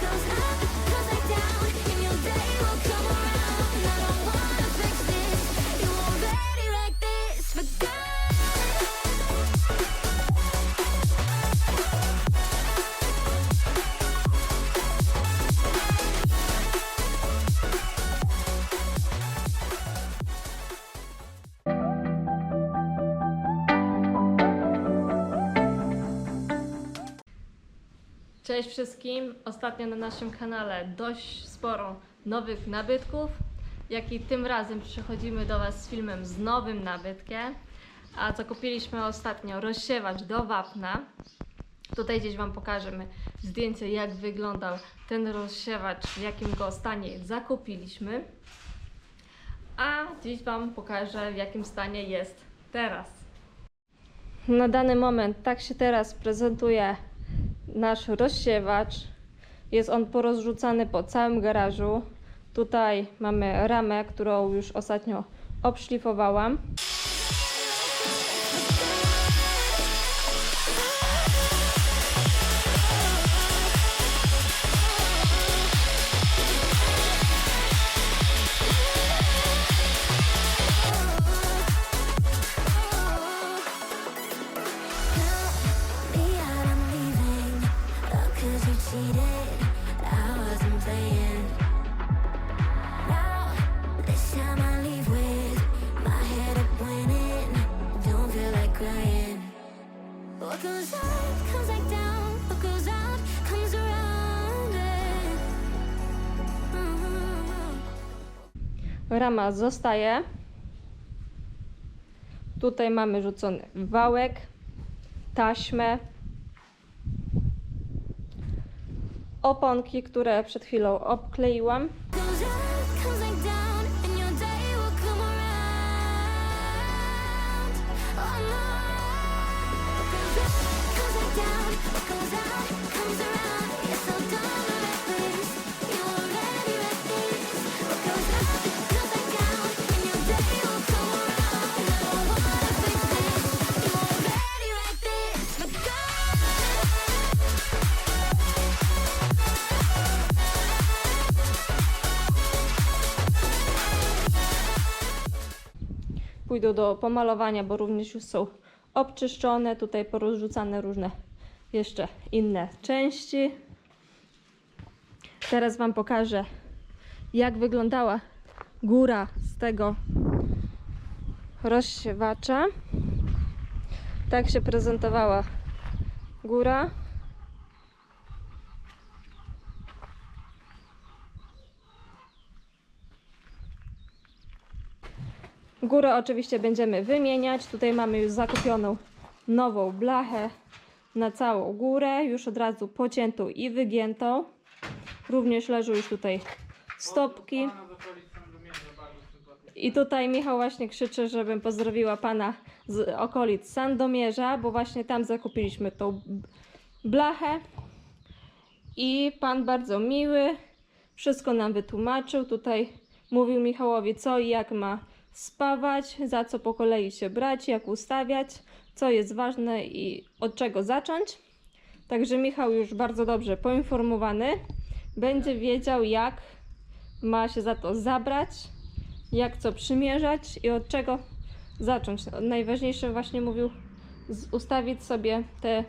goes up comes back down. And your day will come around. Cześć wszystkim! Ostatnio na naszym kanale dość sporo nowych nabytków, jak i tym razem przychodzimy do Was z filmem z nowym nabytkiem. A zakupiliśmy ostatnio rozsiewacz do wapna. Tutaj gdzieś Wam pokażemy zdjęcie, jak wyglądał ten rozsiewacz, w jakim go stanie zakupiliśmy. A dziś Wam pokażę, w jakim stanie jest teraz. Na dany moment tak się teraz prezentuje nasz rozsiewacz. Jest on porozrzucany po całym garażu. Tutaj mamy ramę, którą już ostatnio obszlifowałam. Rama zostaje. Tutaj mamy rzucony wałek, taśmę, oponki, które przed chwilą obkleiłam. Pójdą do pomalowania, bo również już są obczyszczone. Tutaj porozrzucane różne jeszcze inne części. Teraz Wam pokażę, jak wyglądała góra z tego rozsiewacza. Tak się prezentowała góra. Górę oczywiście będziemy wymieniać. Tutaj mamy już zakupioną nową blachę na całą górę, już od razu pociętą i wygiętą. Również leżą już tutaj stopki. I tutaj Michał właśnie krzyczy, żebym pozdrowiła pana z okolic Sandomierza, bo właśnie tam zakupiliśmy tą blachę. I pan bardzo miły, wszystko nam wytłumaczył. Tutaj mówił Michałowi, co i jak ma spawać, za co po kolei się brać, jak ustawiać, co jest ważne i od czego zacząć. Także Michał już bardzo dobrze poinformowany. Będzie wiedział, jak ma się za to zabrać, jak co przymierzać i od czego zacząć. Najważniejsze właśnie mówił ustawić sobie te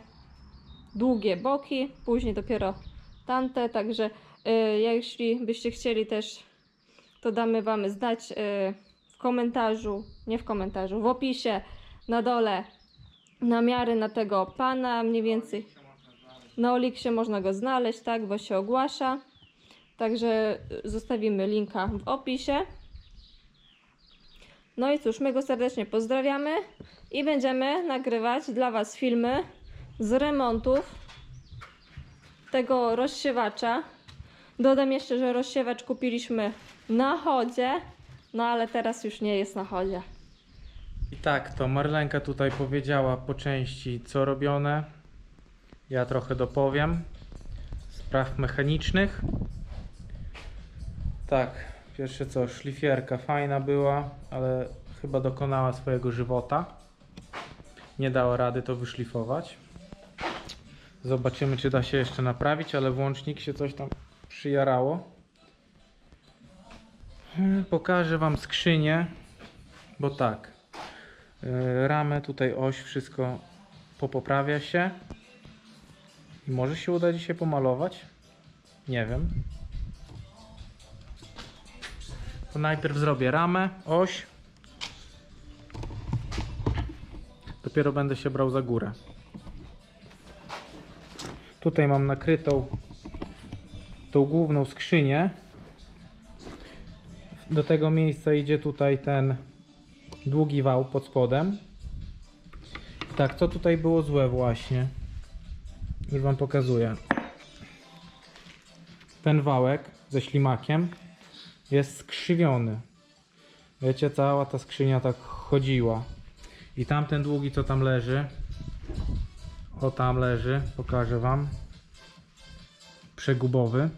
długie boki, później dopiero tamte, także y, jeśli byście chcieli też, to damy Wam znać y, w komentarzu, nie w komentarzu, w opisie na dole namiary na tego pana, mniej więcej na Oliksie można go znaleźć, tak, bo się ogłasza. Także zostawimy linka w opisie. No i cóż, my go serdecznie pozdrawiamy i będziemy nagrywać dla Was filmy z remontów tego rozsiewacza. Dodam jeszcze, że rozsiewacz kupiliśmy na chodzie, no ale teraz już nie jest na chodzie. I tak, to Marlenka tutaj powiedziała po części co robione. Ja trochę dopowiem spraw mechanicznych. Tak, pierwsze co, szlifierka fajna była, ale chyba dokonała swojego żywota. Nie dała rady to wyszlifować. Zobaczymy, czy da się jeszcze naprawić, ale włącznik się coś tam przyjarało. Hmm, Pokażę Wam skrzynię, bo tak. yy, Ramę, tutaj oś, wszystko popoprawia się. I może się uda dzisiaj pomalować? Nie wiem. To najpierw zrobię ramę, oś. Dopiero będę się brał za górę. Tutaj mam nakrytą tą główną skrzynię. Do tego miejsca idzie tutaj ten długi wał pod spodem. Tak, co tutaj było złe właśnie? Już Wam pokazuję. Ten wałek ze ślimakiem jest skrzywiony. Wiecie, cała ta skrzynia tak chodziła. I tamten długi, co tam leży, o tam leży, pokażę Wam. Przegubowy.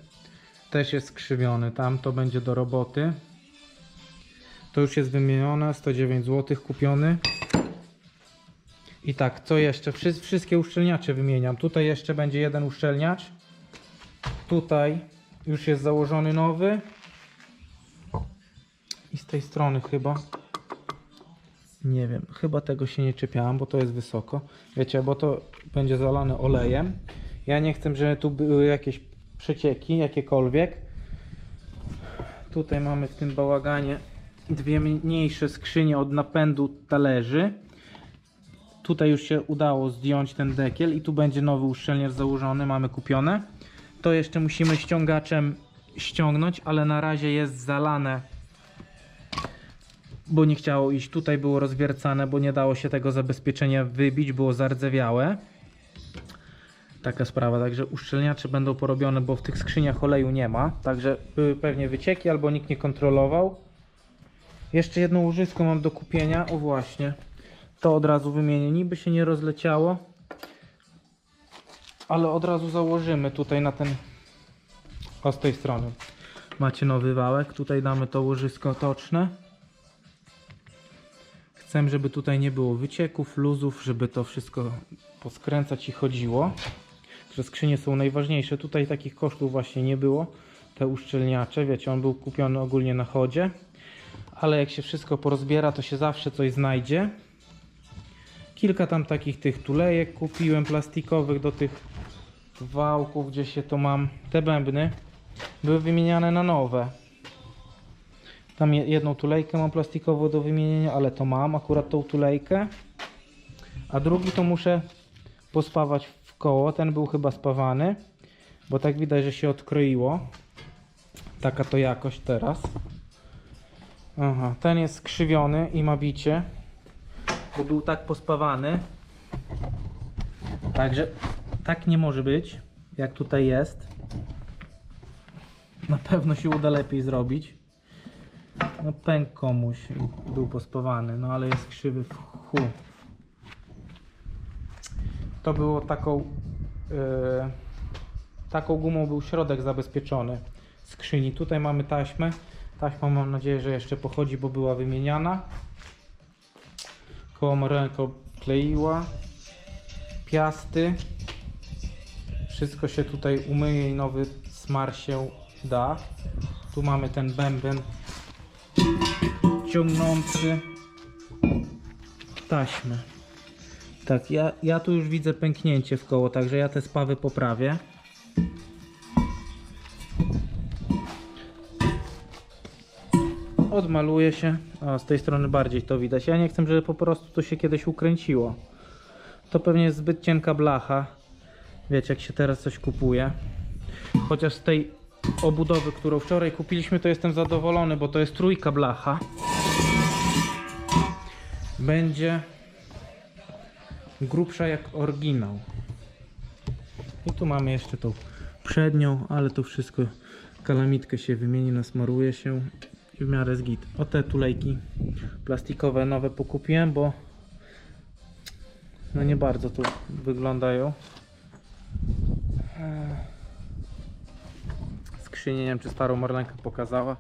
Też jest skrzywiony. Tam to będzie do roboty. To już jest wymienione. 109 zł kupiony. I tak, co jeszcze? Wszy- wszystkie uszczelniacze wymieniam. Tutaj jeszcze będzie jeden uszczelniacz. Tutaj już jest założony nowy. I z tej strony chyba. Nie wiem, chyba tego się nie czepiałam, bo to jest wysoko. Wiecie, bo to będzie zalane olejem. Ja nie chcę, żeby tu były jakieś przecieki, jakiekolwiek. Tutaj mamy w tym bałaganie dwie mniejsze skrzynie od napędu talerzy. Tutaj już się udało zdjąć ten dekiel i tu będzie nowy uszczelniacz założony, mamy kupione. To jeszcze musimy ściągaczem ściągnąć, ale na razie jest zalane, bo nie chciało iść. Tutaj było rozwiercane, bo nie dało się tego zabezpieczenia wybić, było zardzewiałe. Taka sprawa, także uszczelniacze będą porobione, bo w tych skrzyniach oleju nie ma, także były pewnie wycieki albo nikt nie kontrolował. Jeszcze jedno łożysko mam do kupienia, o właśnie. To od razu wymienię, niby się nie rozleciało, ale od razu założymy tutaj na ten, o z tej strony. Macie nowy wałek, tutaj damy to łożysko toczne. Chcę, żeby tutaj nie było wycieków, luzów, żeby to wszystko poskręcać i chodziło. Że skrzynie są najważniejsze. Tutaj takich kosztów właśnie nie było. Te uszczelniacze, wiecie, on był kupiony ogólnie na chodzie. Ale jak się wszystko porozbiera, to się zawsze coś znajdzie. Kilka tam takich tych tulejek kupiłem plastikowych do tych wałków, gdzie się to mam. Te bębny były wymieniane na nowe. Tam je- jedną tulejkę mam plastikową do wymienienia, ale to mam akurat tą tulejkę. A drugi to muszę pospawać w koło. Ten był chyba spawany, bo tak widać, że się odkroiło. Taka to jakość teraz. Aha, ten jest skrzywiony i ma bicie, bo był tak pospawany. Także tak nie może być, jak tutaj jest. Na pewno się uda lepiej zrobić. No pękł komuś był pospawany, no ale jest krzywy w chu. To było taką e, taką gumą był środek zabezpieczony skrzyni. Tutaj mamy taśmę. Taśma mam nadzieję, że jeszcze pochodzi, bo była wymieniana. Koło Marenko kleiła. Piasty. Wszystko się tutaj umyje i nowy smar się da. Tu mamy ten bęben ciągnący taśmę. Tak, ja, ja tu już widzę pęknięcie w koło, także ja te spawy poprawię. Odmaluje się. A z tej strony bardziej to widać. Ja nie chcę, żeby po prostu to się kiedyś ukręciło. To pewnie jest zbyt cienka blacha. Wiecie, jak się teraz coś kupuje. Chociaż z tej obudowy, którą wczoraj kupiliśmy, to jestem zadowolony, bo to jest trójka blacha. Będzie grubsza jak oryginał. I tu mamy jeszcze tą przednią, ale to wszystko kalamitkę się wymieni, nasmaruje się w miarę zgit. O te tulejki plastikowe nowe pokupiłem, bo no nie bardzo tu wyglądają. Eee, skrzynię, nie wiem czy starą Marlenka pokazała.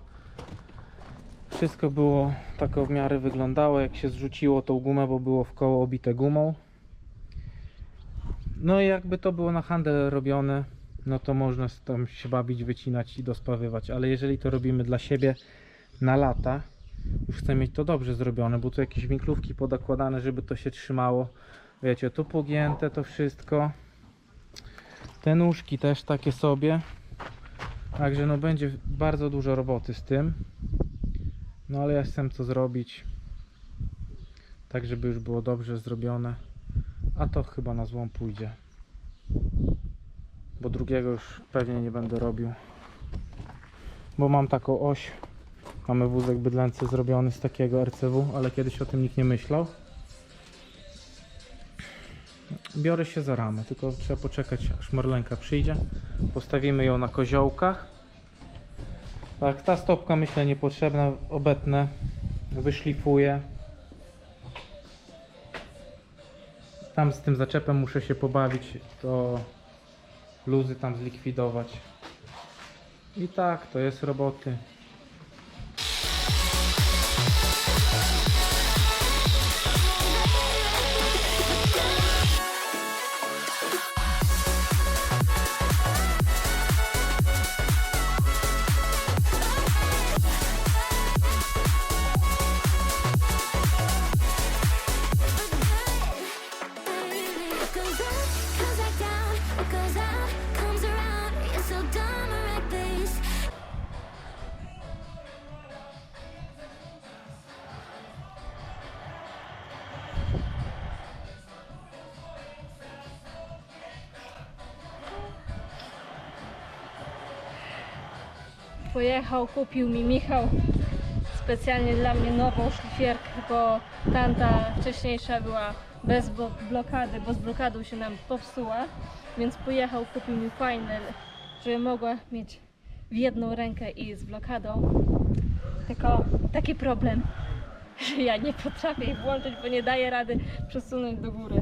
Wszystko było tak w miarę wyglądało, jak się zrzuciło tą gumę, bo było w koło obite gumą. No i jakby to było na handel robione, no to można tam się bawić, wycinać i dospawywać, ale jeżeli to robimy dla siebie na lata, już chcę mieć to dobrze zrobione, bo tu jakieś winklówki podakładane, żeby to się trzymało. Wiecie, tu pogięte to wszystko. Te nóżki też takie sobie. Także no będzie bardzo dużo roboty z tym. No ale ja chcę co zrobić. Tak żeby już było dobrze zrobione. A to chyba na złom pójdzie. Bo drugiego już pewnie nie będę robił. Bo mam taką oś. Mamy wózek bydlęcy zrobiony z takiego RCW, ale kiedyś o tym nikt nie myślał. Biorę się za ramę, tylko trzeba poczekać aż Marlenka przyjdzie. Postawimy ją na koziołkach. Tak, ta stopka myślę niepotrzebna, obetnę, wyszlifuję. Tam z tym zaczepem muszę się pobawić, to luzy tam zlikwidować. I tak, to jest roboty. Pojechał, kupił mi Michał specjalnie dla mnie nową szlifierkę, bo tamta wcześniejsza była bez blokady, bo z blokadą się nam popsuła, więc pojechał, kupił mi fajne, żeby mogła mieć w jedną rękę i z blokadą. Tylko taki problem, że ja nie potrafię jej włączyć, bo nie daję rady przesunąć do góry.